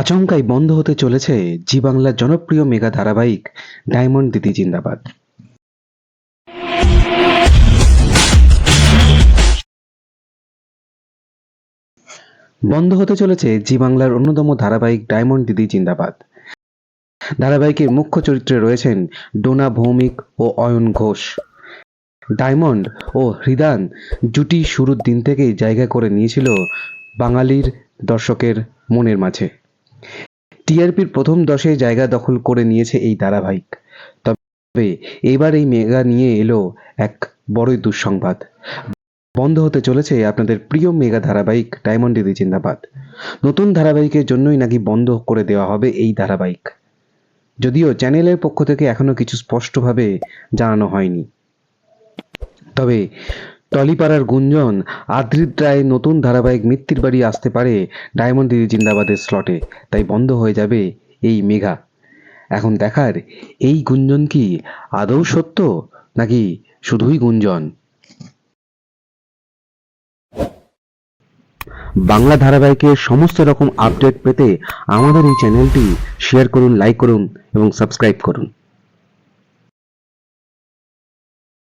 আচমকাই বন্ধ হতে চলেছে জি বাংলার জনপ্রিয় মেগা ধারাবাহিক ডায়মন্ড দিদি জিন্দাবাদ। বন্ধ হতে চলেছে জি বাংলার অন্যতম ধারাবাহিক ডায়মন্ড দিদি জিন্দাবাদ। ধারাবাহিকের মুখ্য চরিত্রে রয়েছেন ডোনা ভৌমিক ও অয়ন ঘোষ। ডায়মন্ড ও হৃদান জুটি শুরুর দিন থেকেই জায়গা করে নিয়েছিল বাঙালির দর্শকের মনের মাঝে। টিআরপির প্রথম দশে জায়গা দখল করে নিয়েছে এই ধারাবাহিক। তবে এবার এই মেগা নিয়ে এলো এক বড়ই দুঃসংবাদ। বন্ধ হতে চলেছে আপনাদের প্রিয় মেগা ধারাবাহিক ডায়মন্ড দিদি জিন্দাবাদ। নতুন ধারাবাহিকের জন্যই নাকি বন্ধ করে দেওয়া হবে এই ধারাবাহিক। যদিও চ্যানেলের পক্ষ থেকে এখনও কিছু স্পষ্টভাবে জানানো হয়নি। তবে টলিপাড়ার গুঞ্জন, আদ্রিত রায় নতুন ধারাবাহিক মৃত্যুর বাড়ি আসতে পারে ডায়মন্ড দিদি জিন্দাবাদের স্লটে তাই বন্ধ হয়ে যাবে এই মেঘা। এখন দেখার এই গুঞ্জন কি আদৌ সত্য নাকি শুধুই গুঞ্জন? বাংলা ধারাবাহিকের সমস্ত রকম আপডেট পেতে আমাদের এই চ্যানেলটি শেয়ার করুন লাইক করুন এবং সাবস্ক্রাইব করুন।